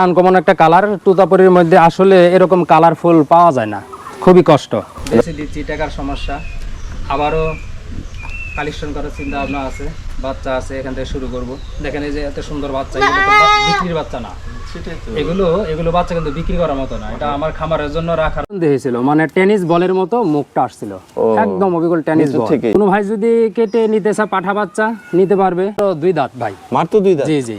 Uncommon একটা colour তুতাপুরির মধ্যে আসলে এরকম কালারফুল পাওয়া যায় না। খুবই কষ্ট। দিচ্ছি টাকার সমস্যা। আবারও কালেকশন করার চিন্তা ভাবনা আছে বাচ্চা আছে এখান থেকে শুরু করব। দেখেন এই যে এত সুন্দর বাচ্চা বিক্রির বাচ্চা না। এগুলো এগুলো বাচ্চা কিন্তু বিক্রি করার মতো না। এটা আমার খামারের জন্য রাখার দিয়েছিল মানে টেনিস বলের মতো মুখটা আসছিল। একদম অবিকল টেনিস বল। থেকে। কোনো ভাই যদি কেটে নিতে চায় পাঠা বাচ্চা নিতে পারবে। তো দুই দাঁত ভাই। মার তো দুই দাঁত। জি জি।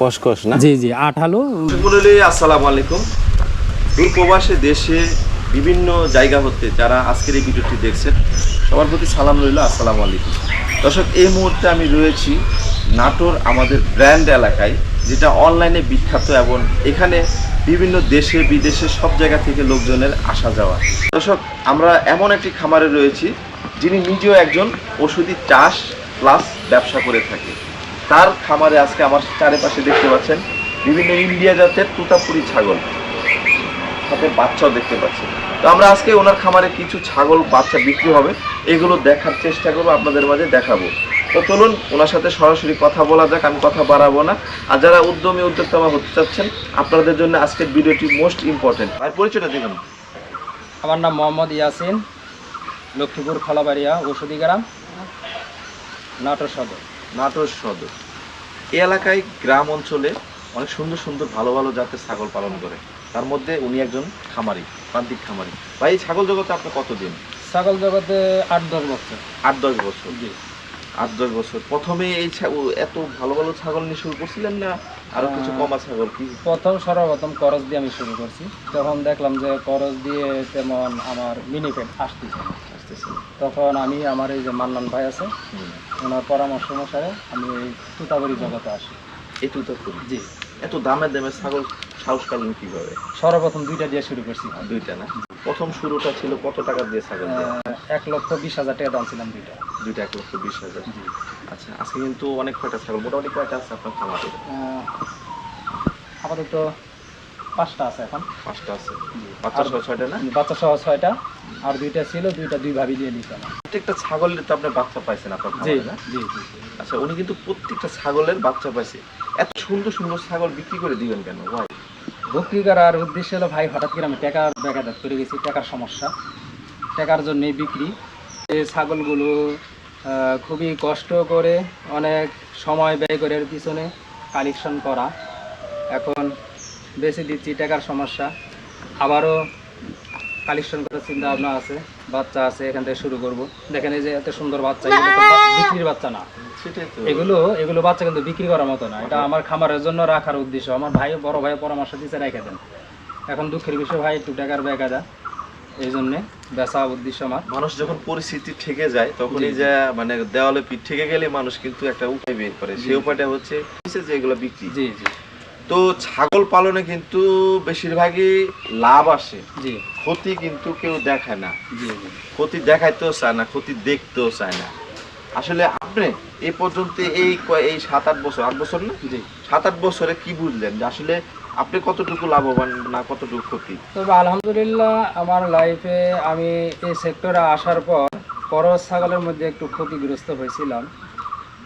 কসকস না? জি জি আঠালো আসসালামু আলাইকুম। দূর প্রবাসে দেশে বিভিন্ন জায়গা হতে যারা আজকের এই ভিডিওটি দেখছেন সবার প্রতি সালাম রইল আসসালামু আলাইকুম। দর্শক এই মুহূর্তে আমি রয়েছি নাটোর আমাদের ব্র্যান্ড এলাকায় যেটা অনলাইনে বিখ্যাত এবং এখানে বিভিন্ন দেশে বিদেশে সব জায়গা থেকে লোকজনের আসা যাওয়া। দর্শক আমরা এমন একটি খামারে রয়েছি যিনি নিজেও একজন ওষুধি চাষ প্লাস ব্যবসা করে থাকে তার খামারে আজকে আমার চারিপাশে দেখতে পাচ্ছেন বিভিন্ন ইন্ডিয়া জাতের তুতাপুরি ছাগল। সাথে বাচ্চাও দেখতে পাচ্ছি তো আমরা আজকে ওনার খামারে কিছু ছাগল, বাচ্চা বিক্রি হবে, এগুলো দেখার চেষ্টা করব, আপনাদের মাঝে দেখাবো। তো চলুন, ওনার সাথে সরাসরি কথা বলা যাক, আমি কথা বাড়াবো না। আর যারা উদ্যমী, উদ্যোক্তা হতে চাচ্ছেন, আপনাদের জন্য আজকের ভিডিওটি মোস্ট ইম্পর্টেন্ট। আর পরিচয়টা দেখুন আমার নাম মোহাম্মদ ইয়াসিন, লক্ষ্মীপুর খলাবাড়িয়া, ওষুধি গ্রাম, নাটোর সদর। নাটোর সদর। এই এলাকায় গ্রাম অঞ্চলে অনেক সুন্দর সুন্দর ভালো ভালো জাতের ছাগল পালন করে। তার মধ্যে উনি একজন খামারি প্রান্তিক খামারি। ভাই এই ছাগল জগতে আপনার কতদিন? ছাগল জগতে আট দশ বছর। আট দশ বছর? জি। আট দশ বছর। প্রথমে এই এত ভালো ভালো ছাগল নিয়ে শুরু করছিলেন না আরও কিছু কমা ছাগল কি? প্রথম সর্বপ্রথম করজ দিয়ে আমি শুরু করছি। তখন দেখলাম যে করজ দিয়ে তেমন আমার মিনিফেট আসতেছে না। তখন আমি আমার এই যে মান্নান ভাই আছে ওনার পরামর্শ অনুসারে আমি এই তুতাবরি জগতে আসি। এই তুই জি। এত দামে দামে ছাগল সাহস করলেন কীভাবে? সর্বপ্রথম দুইটা দিয়ে শুরু করছি। দুইটা না? প্রথম শুরুটা ছিল কত টাকা দিয়ে ছাগল? এক লক্ষ বিশ হাজার টাকা দাম ছিলাম দুইটা। দুইটা এক লক্ষ বিশ হাজার। আচ্ছা আজকে কিন্তু অনেক কয়টা ছাগল? মোটামুটি কয়টা আছে আপনার খামারে? আপাতত পাঁচটা আছে এখন। পাঁচটা আছে। বাচ্চা সহ ছয়টা না? বাচ্চা সহ ছয়টা। আর দুইটা ছিল দুইটা দুই ভাবি দিয়ে নিতাম প্রত্যেকটা ছাগলের তো আপনি বাচ্চা পাইছেন আপনার জি না? জি। আচ্ছা উনি কিন্তু প্রত্যেকটা ছাগলের বাচ্চা পাইছে। এত সুন্দর সুন্দর ছাগল বিক্রি করে দিবেন কেন? ভাই বিক্রি করার উদ্দেশ্য হলো ভাই হঠাৎ করে আমি টাকার ব্যাঘাত করে গেছি টাকার সমস্যা। টাকার জন্যই বিক্রি। এই ছাগলগুলো খুবই কষ্ট করে অনেক সময় ব্যয় করে এর পিছনে কালেকশন করা। এখন বেশি দিচ্ছি টাকার সমস্যা। আবারও কালেকশন করার চিন্তা ভাবনা আছে বাচ্চা আছে এখান থেকে শুরু করব। দেখেন এই যে এত সুন্দর বাচ্চা এগুলো তো বিক্রির বাচ্চা না। এগুলো এগুলো বাচ্চা কিন্তু বিক্রি করার মতো না। এটা আমার খামারের জন্য রাখার উদ্দেশ্য। আমার ভাই বড় ভাই পরামর্শ দিতে রেখে দেন। এখন দুঃখের বিষয় ভাই একটু টাকার ব্যাগ আদা। এই জন্যে বেচা উদ্দেশ্য আমার। মানুষ যখন পরিস্থিতি ঠেকে যায় তখন এই যে মানে দেওয়ালে পিঠ ঠেকে গেলে মানুষ কিন্তু একটা উপায় বের করে। সেই উপায়টা হচ্ছে হচ্ছে যে এগুলো বিক্রি। জি জি। তো ছাগল পালনে কিন্তু বেশিরভাগই লাভ আসে। ক্ষতি কিন্তু কেউ দেখায় না। ক্ষতি দেখাইতেও চায় না ক্ষতি দেখতেও চায় না। আসলে আপনি এই পর্যন্ত এই এই সাত আট বছর আট বছর না? সাত আট বছরে কি বুঝলেন যে আসলে আপনি কতটুকু লাভবান না কতটুকু ক্ষতি? তবে আলহামদুলিল্লাহ আমার লাইফে আমি এই সেক্টরে আসার পর করস ছাগলের মধ্যে একটু ক্ষতিগ্রস্ত হয়েছিলাম।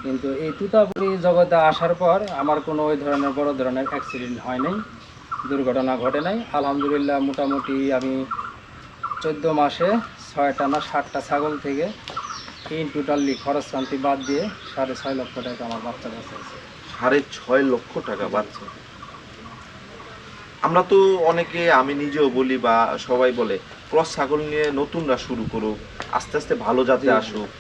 কিন্তু এই তুতাপুরি জগতে আসার পর আমার কোনো ওই ধরনের বড় ধরনের অ্যাক্সিডেন্ট হয় নাই দুর্ঘটনা ঘটে নাই। আলহামদুলিল্লাহ মোটামুটি আমি চোদ্দ মাসে ছয়টা না ষাটটা ছাগল থেকে ইন টোটালি খরচ শান্তি বাদ দিয়ে সাড়ে ছয় লক্ষ টাকা আমার বাচ্চা কাছে আছে। সাড়ে ছয় লক্ষ টাকা বাচ্চা। আমরা তো অনেকে আমি নিজেও বলি বা সবাই বলে ক্রস ছাগল নিয়ে নতুনরা শুরু করুক আস্তে আস্তে ভালো জাতে আসুক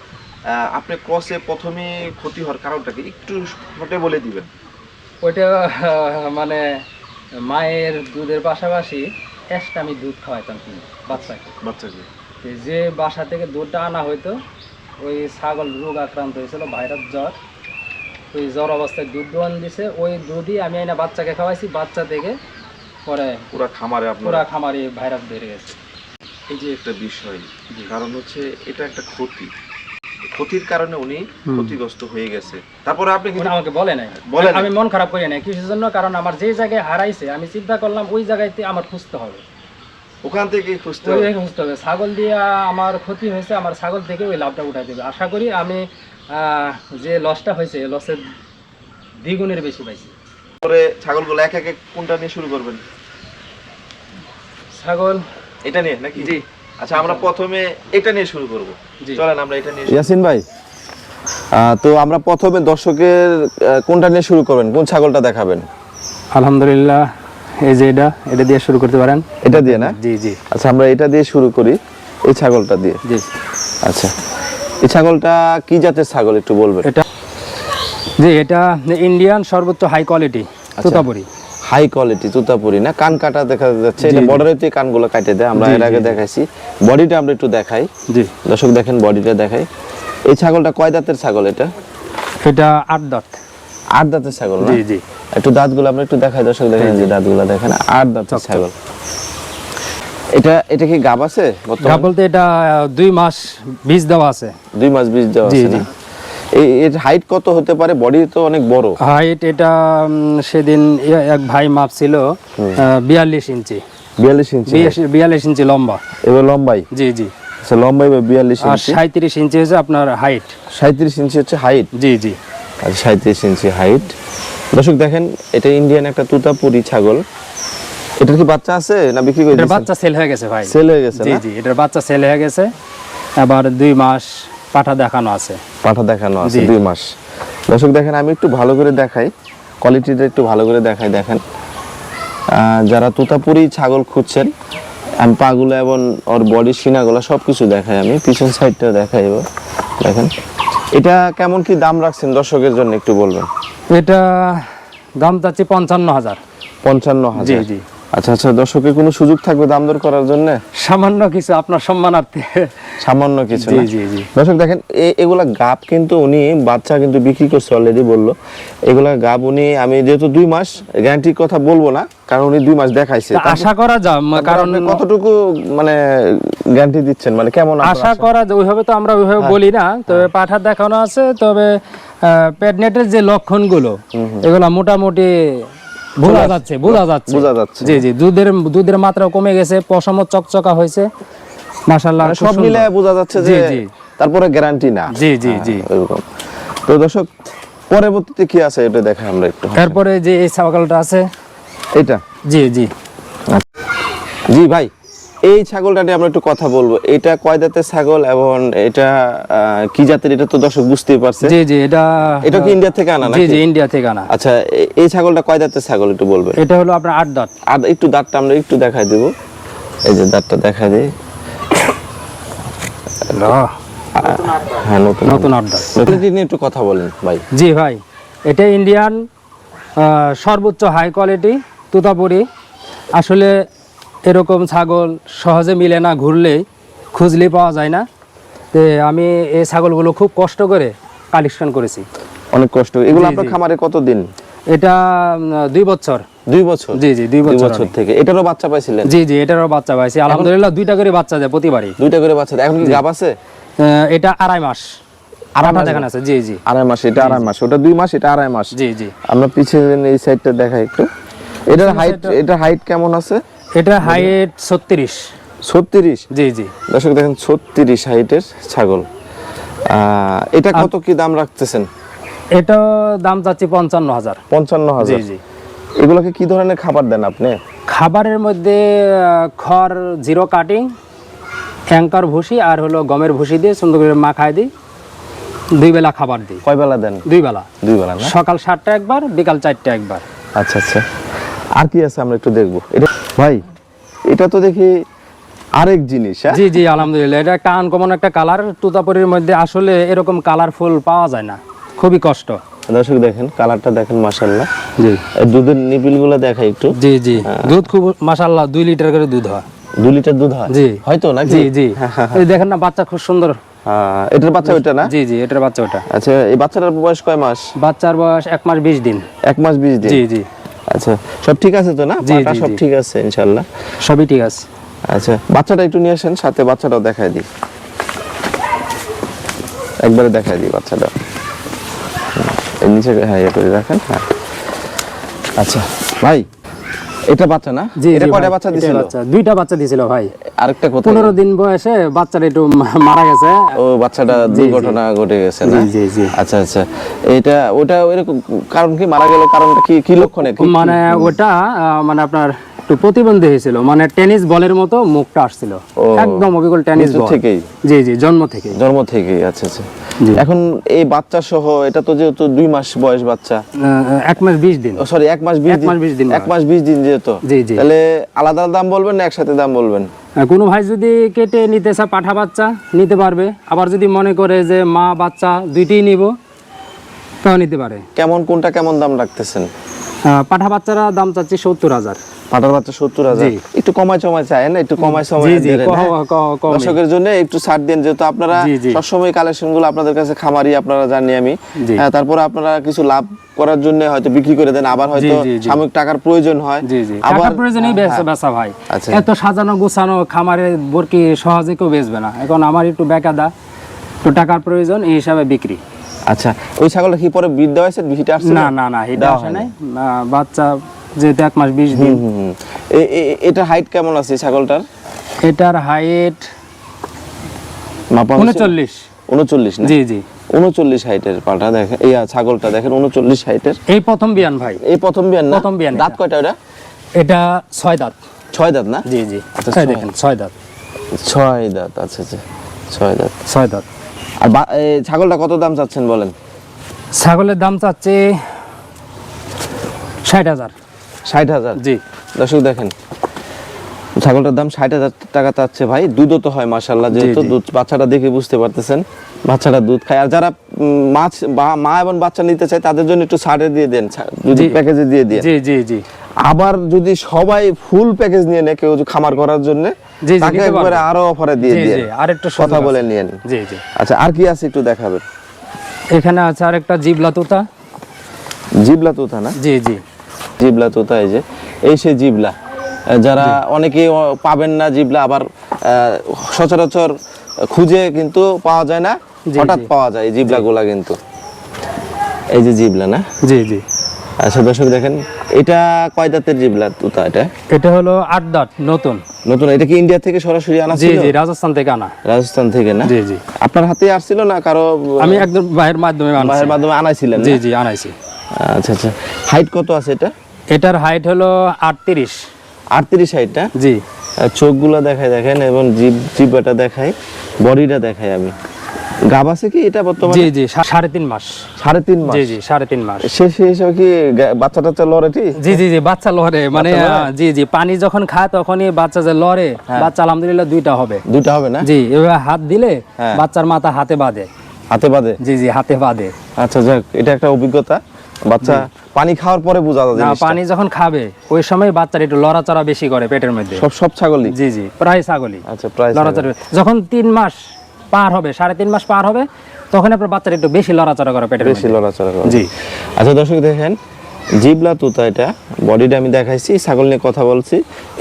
আপনি ক্রসে প্রথমে ক্ষতি হওয়ার কারণটাকে একটু শর্টে বলে দিবেন। ওইটা মানে মায়ের দুধের পাশাপাশি এক্সট্রা আমি দুধ খাওয়াইতাম কিন্তু বাচ্চাকে। বাচ্চাকে। যে বাসা থেকে দুধটা আনা হইতো ওই ছাগল রোগ আক্রান্ত হয়েছিল ভাইরাস জ্বর। ওই জ্বর অবস্থায় দুধ দোয়ান দিছে ওই দুধই আমি এনে বাচ্চাকে খাওয়াইছি বাচ্চা থেকে পরে পুরা খামারে পুরা খামারে ভাইরাস বেড়ে গেছে। এই যে একটা বিষয়। কারণ হচ্ছে এটা একটা ক্ষতি। ক্ষতির কারণে উনি ক্ষতিগ্রস্ত হয়ে গেছে। তারপরে আপনি কিন্তু আমাকে বলে নাই। বলে আমি মন খারাপ করি নাই কিসের জন্য? কারণ আমার যে জায়গায় হারাইছে আমি চিন্তা করলাম ওই জায়গাতে আমার খুঁজতে হবে। ওখান থেকে খুঁজতে হবে। খুঁজতে হবে। ছাগল দিয়ে আমার ক্ষতি হয়েছে আমার ছাগল থেকে ওই লাভটা উঠাই দেবে। আশা করি আমি যে লসটা হয়েছে লসের দ্বিগুণের বেশি পাইছি। পরে ছাগলগুলো এক এক কোনটা নিয়ে শুরু করবেন? ছাগল এটা নিয়ে নাকি? জি। আচ্ছা আমরা প্রথমে এটা নিয়ে শুরু করব। চলেন আমরা এটা নিয়ে ইয়াসিন ভাই তো আমরা প্রথমে দর্শকের কোনটা নিয়ে শুরু করবেন? কোন ছাগলটা দেখাবেন? আলহামদুলিল্লাহ এই যে এটা এটা দিয়ে শুরু করতে পারেন। এটা দিয়ে না? জি জি। আচ্ছা আমরা এটা দিয়ে শুরু করি এই ছাগলটা দিয়ে। জি। আচ্ছা এই ছাগলটা কি জাতের ছাগল একটু বলবেন? এটা জি এটা ইন্ডিয়ান সর্বোচ্চ high quality Totapuri. High quality Totapuri না কান কাটা দেখা যাচ্ছে এটা। বর্ডারের থেকে কানগুলো কাটে দেয় আমরা এর আগে। দেখাইছি। বডিটা আমরা একটু দেখাই। জি। দর্শক দেখেন বডিটা দেখাই। এই ছাগলটা কয় দাঁতের ছাগল এটা? এটা আট দাঁত। আট দাঁতের ছাগল না? জি জি। একটু দাঁতগুলো আমরা একটু দেখাই দর্শক দেখেন যে দাঁতগুলো দেখেন আট দাঁতের ছাগল। এটা এটা কি গাব আছে বর্তমানে? বলতে এটা দুই মাস বীজ দেওয়া আছে। দুই মাস বীজ দেওয়া আছে জি। না এর হাইট কত হতে পারে? বডি তো অনেক বড়। হাইট এটা সেদিন এক ভাই মাপছিল বিয়াল্লিশ ইঞ্চি। বিয়াল্লিশ ইঞ্চি। বিয়াল্লিশ- ইঞ্চি লম্বা। এবার লম্বাই? জি জি। আচ্ছা লম্বাই বা বিয়াল্লিশ ইঞ্চি? সাঁত্রিশ ইঞ্চি হচ্ছে আপনার হাইট সাঁত্রিশ ইঞ্চি হচ্ছে হাইট জি জি। আচ্ছা সাঁত্রিশ ইঞ্চি হাইট দর্শক দেখেন এটা ইন্ডিয়ান একটা তুতাপুরি ছাগল। এটার কি বাচ্চা আছে না বিক্রি করে বাচ্চা সেল হয়ে গেছে ভাই। সেল হয়ে গেছে জি জি এটার বাচ্চা সেল হয়ে গেছে। আবার দুই মাস পাঠা দেখানো আছে। পাঠা দেখানো আছে দুই মাস। দর্শক দেখেন আমি একটু ভালো করে দেখাই। কোয়ালিটিটা একটু ভালো করে দেখাই দেখেন। যারা তুতাপুরি ছাগল খুঁজছেন আমি পাগুলো এবং ওর বডি সিনাগুলো সব কিছু দেখাই আমি। পিছন সাইডটা দেখাই এবার দেখেন। এটা কেমন কি দাম রাখছেন দর্শকের জন্য একটু বলবেন? এটা দাম চাচ্ছি পঞ্চান্ন হাজার। পঞ্চান্ন জি হাজার। জি। আচ্ছা আচ্ছা দর্শকের কোনো সুযোগ থাকবে দাম দর করার জন্য? সামান্য কিছু আপনার সম্মানার্থে। সামান্য কিছু জি জি জি। দর্শক দেখেন এগুলা গাব কিন্তু উনি বাচ্চা কিন্তু বিক্রি করছে অলরেডি বলল। এগুলা গাব উনি আমি যেহেতু দুই মাস গ্যারান্টির কথা বলব না কারণ উনি দুই মাস দেখাইছে। আশা করা যায় কারণ কতটুকু মানে গ্যারান্টি দিচ্ছেন? মানে কেমন আশা করা যায় ওইভাবে তো আমরা ওইভাবে হ্যাঁ। বলি না তবে পাঠা দেখানো আছে তবে প্যাডনেটের যে লক্ষণগুলো এগুলো মোটামুটি বোঝা যাচ্ছে বোঝা যাচ্ছে। বোঝা যাচ্ছে। জি জি দুধের দুধের মাত্রা কমে গেছে পশম চকচকা হয়েছে। মাশাআল্লাহ মানে সব। মিলে বোঝা যাচ্ছে যে জি, জি। তারপরে গ্যারান্টি না। জি জি হ্যাঁ, জি। এরকম। তো দর্শক পরবর্তীতে কি আছে এটা দেখেন আমরা একটু তারপরে যে এই ছাগলটা আছে এটা? জি জি। জি ভাই। এই ছাগলটা নিয়ে আমরা একটু কথা বলব। এটা কয় দাঁতের ছাগল এবং এটা কি জাতের এটা তো দর্শক বুঝতেই পারছে। জি জি এটা এটা কি ইন্ডিয়া থেকে আনা জি জি ইন্ডিয়া থেকে আনা। আচ্ছা এই ছাগলটা কয় দাঁতের ছাগল একটু বলবে এটা হলো আপনার আট দাঁত। আর একটু দাঁতটা আমরা একটু দেখাই দেবো। এই যে দাঁতটা দেখা দেয় হ্যাঁ নতুন নতুন আট দাঁত। নিয়ে একটু কথা বলেন ভাই। জি ভাই এটা ইন্ডিয়ান সর্বোচ্চ হাই কোয়ালিটি তুতাপুরি। আসলে এরকম ছাগল সহজে মিলে না ঘুরলেই খুঁজলেই পাওয়া যায় না। তো আমি এই ছাগলগুলো খুব কষ্ট করে কালেকশন করেছি। অনেক কষ্ট। এগুলো আপনার খামারে কতদিন? এটা দুই বছর। দুই বছর? জি জি দুই বছর থেকে। এটারও বাচ্চা পাইছিলেন? জি জি এটারও বাচ্চা পাইছি। আলহামদুলিল্লাহ দুইটা করে বাচ্চা দেয় প্রতিবারই। দুইটা করে বাচ্চা দেয়। এখন কি গাব আছে? এটা আড়াই মাস। আছে। জি জি। আড়াই মাস এটা আড়াই মাস। ওটা দুই মাস এটা আড়াই মাস। জি জি। আমরা পিছিয়ে এই সাইডটা দেখাই একটু। এটার হাইট এটা হাইট কেমন আছে? এটা হাইট ছত্রিশ। ছত্রিশ? জি জি। দর্শক দেখেন ছত্রিশ হাইটের ছাগল। এটা কত কি দাম রাখতেছেন? এটাও দাম চাচ্ছি পঞ্চান্ন হাজার। পঞ্চান্ন হাজার। জি এগুলোকে কি ধরনের খাবার দেন আপনি? খাবারের মধ্যে খড় জিরো কাটিং অ্যাঙ্কার ভুসি আর হলো গমের ভুসি দিয়ে সুন্দর করে মাখায় দিই। দুই বেলা খাবার দিই। কয় বেলা দেন? দুই বেলা। দুই বেলা সকাল সাতটা একবার বিকাল চারটা একবার। আচ্ছা আচ্ছা। আর কি আছে আমরা একটু দেখব। এটা ভাই এটা তো দেখি আরেক জিনিস হ্যাঁ? জি জি আলহামদুলিল্লাহ। এটা একটা আনকমন একটা কালার তুতাপুরির মধ্যে আসলে এরকম কালারফুল পাওয়া যায় না। খুবই কষ্ট। দর্শক দেখেন কালারটা দেখেন মাশাল্লাহ জি। এই দুধের নিপিলগুলো দেখাই একটু। জি জি। দুধ খুব মাসাল্লাহ দুই লিটার করে দুধ হয়। দু লিটার দুধ হয়? জি। হয়তো নাকি? জি জি। এই দেখেন না বাচ্চা খুব সুন্দর। হ্যাঁ, এটার বাচ্চা ওইটা না? জি জি এটার বাচ্চা ওটা আচ্ছা এই বাচ্চাটার বয়স কয় মাস? বাচ্চার বয়স এক মাস বিশ দিন। এক মাস বিশ দিন। জি জি। আচ্ছা। সব ঠিক আছে তো না? পাটা সব ঠিক আছে ইনশাআল্লাহ সবই ঠিক আছে। আচ্ছা বাচ্চাটা একটু নিয়ে আসেন সাথে বাচ্চাটাও দেখাই দিই। একবারে দেখাই দিই বাচ্চাটা। নিচে হ্যাঁ ইয়ে করে রাখেন হ্যাঁ। আচ্ছা ভাই। এটা বাচ্চা না? জি এটা কয়টা বাচ্চা দিছিল? বাচ্চা। দুইটা বাচ্চা দিছিল ভাই। আরেকটা কোথায় পনেরো দিন বয়সে বাচ্চাটা একটু মারা গেছে। ও বাচ্চাটা। দুর্ঘটনা ঘটে গেছে না? জি, জি। আচ্ছা আচ্ছা। এটা ওটা এরকম কারণ কি মারা গেল? কারণটা কি কি লক্ষণে? মানে ওটা মানে আপনার একটু প্রতিবন্ধী হয়েছিল। মানে টেনিস বলের মতো মুখটা আসছিল। একদম অবিকল টেনিস বল। থেকেই? জি জি জন্ম থেকে জন্ম থেকেই আচ্ছা আচ্ছা। এখন এই বাচ্চা সহ এটা তো যেহেতু দুই মাস বয়স বাচ্চা। এক মাস বিশ দিন। সরি এক মাস বিশ মাস বিশ দিন এক মাস বিশ দিন যেহেতু। জি, জি। তাহলে আলাদা আলাদা দাম বলবেন না একসাথে দাম বলবেন? কোন কোনো ভাই যদি কেটে নিতে চা পাঠা বাচ্চা নিতে পারবে। আবার যদি মনে করে যে মা বাচ্চা দুইটিই নিব তাও নিতে পারে। কেমন কোনটা কেমন দাম রাখতেছেন? পাঠা বাচ্চারা দাম চাচ্ছি সত্তর হাজার। পাটার বাচ্চা সত্তর হাজার। একটু কমায় চমায় চায় না? একটু কমায় সময় কহ- দর্শকের জন্য একটু ছাড় দেন যেহেতু আপনারা। সবসময় কালেকশনগুলো আপনাদের কাছে খামারি আপনারা জানি আমি। হ্যাঁ, তারপরে আপনারা কিছু লাভ করার জন্য হয়তো বিক্রি করে দেন আবার হয়তো। সাময়িক টাকার প্রয়োজন হয়। আবার প্রয়োজনেই বেচা বেচা ভাই। আচ্ছা। এত সাজানো গোছানো খামারে বরকি সহজে কেউ বেচবে না। এখন আমার একটু বেকাদা তো টাকার প্রয়োজন এই হিসাবে বিক্রি। আচ্ছা ওই ছাগলটা কি পরে দেওয়া হয়েছে? বিটা আসছে না না? না এটা আসে নাই। আহ, বাচ্চা যেহেতু এক মাস বিশ দিন। এটা হাইট কেমন আছে ছাগলটার? এটার হাইট? উনচল্লিশ। উনচল্লিশ না? জি জি। উনচল্লিশ হাইটের পালটা দেখেন এই ছাগলটা দেখেন উনচল্লিশ হাইটের এই প্রথম বিয়ান ভাই। এই প্রথম বিয়ান না? প্রথম বিয়ান দাঁত কয়টা ওটা? এটা ছয় দাঁত। ছয় দাঁত না? জি জি। আচ্ছা। দেখেন ছয় দাঁত। ছয় দাঁত আচ্ছা আচ্ছা। ছয় দাঁত। ছয় দাঁত। আর ছাগলটা কত দাম চাচ্ছেন বলেন? ছাগলের দাম চাচ্ছে ষাট হাজার। ষাট হাজার? জি। দর্শক দেখেন ছাগলটার দাম ষাট হাজার টাকা চাচ্ছে ভাই। দুধও তো হয় মাসাল্লাহ যেহেতু দুধ বাচ্চাটা দেখে বুঝতে পারতেছেন বাচ্চাটা দুধ খায়। আর যারা মাছ বা মা এবং বাচ্চা নিতে চায় তাদের জন্য একটু ছাড়ে দিয়ে দেন জি। প্যাকেজে দিয়ে দেন। জি জি জি। আবার যদি সবাই ফুল প্যাকেজ নিয়ে নেয় কেউ খামার করার জন্য তাকে একবারে আরও অফারে দিয়ে দিয়ে আর একটু কথা বলে নিয়েন জি জি। আচ্ছা আর কি আছে একটু দেখাবেন? এখানে আছে আরেকটা জিবলা তোতা। জিবলা তোতা না? জি জি। জিবলা তোতা এই যে এই সে জিবলা। যারা অনেকে পাবেন না জিবলা আবার সচরাচর খুঁজে কিন্তু পাওয়া যায় না হঠাৎ পাওয়া যায় জিবলা গুলা কিন্তু। এই যে জিবলা না? জি জি। আচ্ছা দর্শক দেখেন এটা কয় দাঁতের জিবলা তোতা এটা? এটা হলো আট দাঁত নতুন। নতুন এটা কি ইন্ডিয়া থেকে সরাসরি আনা ছিল? জি জি রাজস্থান থেকে আনা। রাজস্থান থেকে না? জি জি। আপনার হাতে আসছিল না কারও আমি একদম বাইরের মাধ্যমে আনছি। মায়ের মাধ্যমে আনাইছিলেন জি জি আনাইছি। আচ্ছা আচ্ছা। হাইট কত আছে এটা? এটার হাইট হলো আটত্রিশ। আটত্রিশ হাইট না? জি। চোখগুলো দেখায় দেখেন এবং জিভ জিব্বাটা দেখায় বডিটা দেখায় আমি। গাব আছে কি? এটা বর্তমানে? জি জি সাড়ে তিন মাস। সাড়ে তিন মাস? জি জি সাড়ে তিন মাস। সে সে হিসাবে কি বাচ্চা টাচ্চা লড়েটি জি জি জি বাচ্চা লড়ে। মানে লড়ে? জি জি পানি যখন খায় তখনই বাচ্চা যে লড়ে হ্যাঁ। বাচ্চা আলহামদুলিল্লাহ দুইটা হবে। দুইটা হবে না? জি এভাবে হাত দিলে হ্যাঁ। বাচ্চার মাথা হাতে বাঁধে। হাতে বাদে জি জি হাতে বাঁধে। আচ্ছা যাক এটা একটা অভিজ্ঞতা। বাচ্চা পানি খাওয়ার পরে বোঝা যায় না পানি যখন খাবে ওই সময় বাচ্চার একটু লড়াচড়া বেশি করে পেটের মধ্যে। সব সব ছাগলই? জি জি প্রায় ছাগলই। আচ্ছা প্রায় লড়াচড়া যখন তিন মাস পার হবে সাড়ে তিন মাস পার হবে তখন আপনার বাচ্চার একটু বেশি লড়াচড়া করে পেটের বেশি লড়াচড়া করে। জি। আচ্ছা দর্শক দেখেন জিবলা তুতা এটা বডিটা আমি দেখাইছি ছাগল নিয়ে কথা বলছি।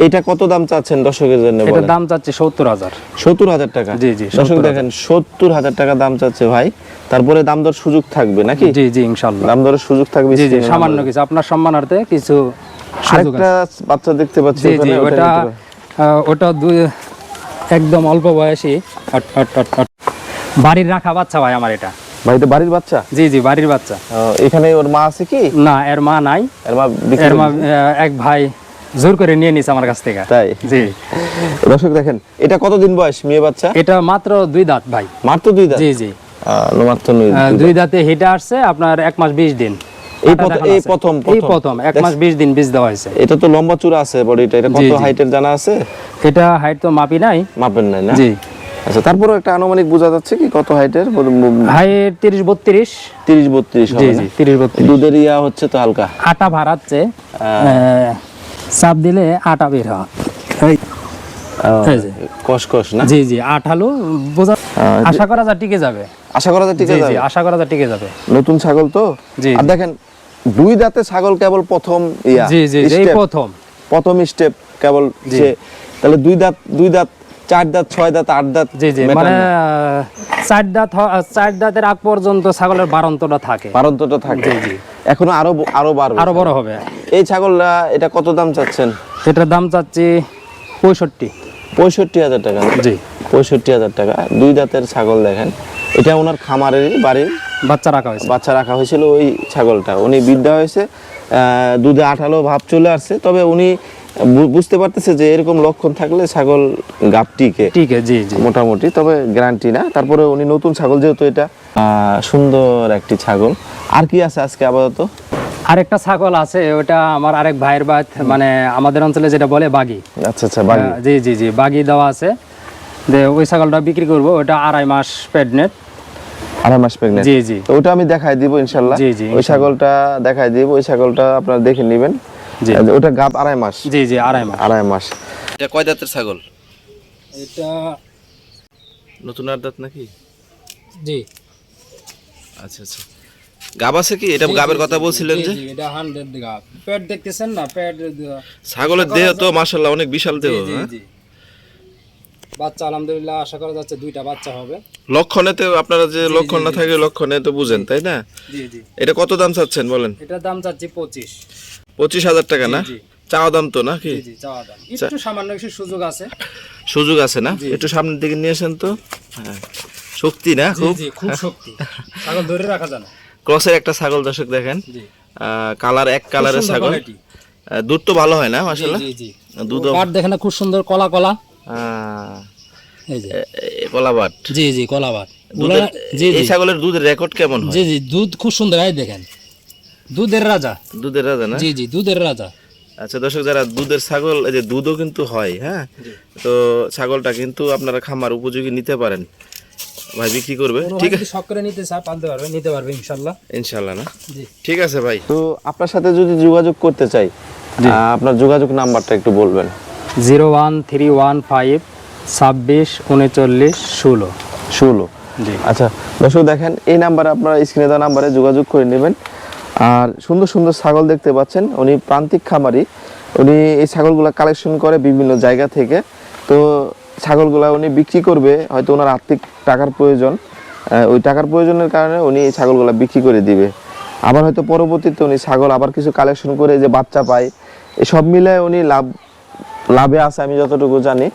এটা কত দাম চাচ্ছেন দর্শকের জন্য বলেন? দাম চাচ্ছে সত্তর হাজার। সত্তর হাজার টাকা? জি, জি, দর্শক দেখেন সত্তর হাজার টাকা দাম চাচ্ছে ভাই। তারপরে দাম দর সুযোগ থাকবে নাকি? জি জি ইনশাল্লাহ। দাম দরের সুযোগ থাকবে জি জি সামান্য কিছু আপনার সম্মানার্থে কিছু আরেকটা বাচ্চা দেখতে পাচ্ছি ওটা ওটা একদম অল্প বয়সী। আট, আট, আট, আট। বাড়ির রাখা বাচ্চা ভাই আমার এটা। ভাই তো বাড়ির বাচ্চা? জি জি বাড়ির বাচ্চা। এখানে ওর মা আছে কি? না এর মা নাই। এর মা এর মা এক ভাই জোর করে নিয়ে নিছে আমার কাছ থেকে। তাই? জি। দর্শক দেখেন এটা কতদিন বয়স মেয়ে বাচ্চা? এটা মাত্র দুই দাঁত ভাই। মাত্র দুই দাঁত? জি জি। মাত্র দুই দাঁত। হিটে আসছে আপনার এক মাস বিশ দিন। এই প্রথম- এই প্রথম, এই প্রথম। এক মাস বিশ দিন বীজ দেওয়া হয়েছে। এটা তো লম্বা চূড়া আছে বডিটা। এটা কত হাইটের জানা আছে? এটা হাইট তো মাপি নাই। মাপেন নাই না? জি। আচ্ছা তারপরে একটা আনুমানিক বোঝা যাচ্ছে কি কত হাইটের হাইট তিরিশ বত্রিশ। তিরিশ বত্রিশ জি জি? তিরিশ বত্রিশ। দুধের ইয়া হচ্ছে তো হালকা। আটা ভাড়াচ্ছে চাপ দিলে আটা বের হয়। কষ না? জি জি আঠালো বোঝা আশা করা যায় টিকে যাবে। আশা করা যায় জি জি আশা করা যায় টিকে যাবে। নতুন ছাগল তো? জি, আর দেখেন দুই দাঁতে ছাগল কেবল প্রথম ইয়া জি জি এই প্রথম। প্রথম স্টেপ কেবল। সে তাহলে দুই দাঁত দুই দাঁত চার দাঁত ছয় দাঁত আট দাঁত জি জি মানে চার দাঁত চার দাঁতের আগ পর্যন্ত ছাগলের বারন্তটা থাকে। বারন্তটা থাকে। জি, জি। এখনও আরও আরও বাড়বে। আরও বড় হবে। এই ছাগলটা এটা কত দাম চাচ্ছেন? এটার দাম চাচ্ছি পঁয়ষট্টি। পঁয়ষট্টি হাজার টাকা। জি। পঁয়ষট্টি হাজার টাকা। দুই দাঁতের ছাগল দেখেন। এটা ওনার খামারেরই বাড়ির বাচ্চা রাখা হয়েছে। বাচ্চা রাখা হয়েছিল ওই ছাগলটা। উনি বিদ্যা হয়েছে দুধে আঠালো ভাব চলে আসছে। তবে উনি বুঝতে পারতেছে যে এরকম লক্ষণ থাকলে ছাগল গাপটিকে ঠিক আছে জি জি। মোটামুটি তবে গ্যারান্টি না। তারপরে উনি নতুন ছাগল যেহেতু এটা সুন্দর একটি ছাগল। আর কি আছে আজকে আপাতত? আরেকটা ছাগল আছে ওটা আমার আরেক ভাইয়ের বাদ মানে আমাদের অঞ্চলে যেটা বলে বাগি। আচ্ছা আচ্ছা বাগি। জি জি জি বাগি দেওয়া আছে। যে ওই ছাগলটা বিক্রি করব ওটা আড়াই মাস প্রেগনেন্ট আড়াই মাস প্রেগনেন্ট জি জি। ওটা আমি দেখাই দিব ইনশাল্লাহ। জি, জি, ওই ছাগলটা দেখাই দিব ওই ছাগলটা আপনারা দেখে নেবেন। ওটা গাপ আড়াই মাস। জি জি আড়াই মাস। আড়াই মাস। এটা কয় দাঁতের ছাগল? এটা নতুন আর দাঁত নাকি? জি। আচ্ছা আচ্ছা। গাব আছে কি? এটা গাবের কথা বলছিলেন যে। এটা হান্ড্রেড গাপ পেট দেখতেছেন না? পেট ছাগলের দেহ তো মাশাল্লাহ অনেক বিশাল দেহ জি হ্যাঁ? জি। বাচ্চা আলহামদুলিল্লাহ আশা করা যাচ্ছে দুইটা বাচ্চা হবে। লক্ষণে তো আপনারা যে লক্ষণ না থাকে লক্ষণে তো বুঝেন তাই না? জি জি। এটা কত দাম চাচ্ছেন বলেন? এটার দাম চাচ্ছি পঁচিশ। পঁচিশ হাজার টাকা না। চাওয়া দাম তো নাকি? একটু সামান্য কিছু সুযোগ আছে। সুযোগ আছে না? একটু সামনের দিকে নিয়ে আসেন তো। হ্যাঁ শক্তি না খুব? খুব শক্তি। ছাগল ধরে রাখা যায় ক্রসের একটা ছাগল দর্শক দেখেন। কালার এক কালারের ছাগল। দুধ তো ভালো হয় না জি দুধ কাঠ দেখেন না খুব সুন্দর কলা কলা। এই যে। কলাবাট জি জি কলা বাট দুধের জি এই জি ছাগলের দুধের রেকর্ড কেমন হয়? জি জি দুধ খুব সুন্দর এই দেখেন। দুধের রাজা। দুধের রাজা না? জি জি দুধের রাজা। আচ্ছা দর্শক যারা দুধের ছাগল এই যে দুধও কিন্তু হয় হ্যাঁ? তো ছাগলটা কিন্তু আপনারা খামার উপযোগী নিতে পারেন। ভাই বিক্রি করবে? ঠিক আছে। শখ করে নিতে চায় পালতে পারবে নিতে পারবে ইনশাল্লাহ। ইনশাল্লাহ না? জি। ঠিক আছে ভাই। তো আপনার সাথে যদি যোগাযোগ করতে চাই আপনার যোগাযোগ নাম্বারটা একটু বলবেন। Zero one three one five ছাব্বিশ উনচল্লিশ ষোলো। ষোলো। জি। আচ্ছা দর্শক দেখেন এই নাম্বারে আপনারা স্ক্রিনে দেওয়া নাম্বারে যোগাযোগ করে নেবেন। আর সুন্দর সুন্দর ছাগল দেখতে পাচ্ছেন। উনি প্রান্তিক খামারি। উনি এই ছাগলগুলো কালেকশন করে বিভিন্ন জায়গা থেকে। তো ছাগলগুলো উনি বিক্রি করবে, হয়তো ওনার আর্থিক টাকার প্রয়োজন। ওই টাকার প্রয়োজনের কারণে উনি এই ছাগলগুলো বিক্রি করে দিবে। আবার হয়তো পরবর্তীতে উনি ছাগল আবার কিছু কালেকশন করে যে বাচ্চা পায়, এসব মিলে উনি লাভ, লাভে আছে আমি যতটুকু জানি।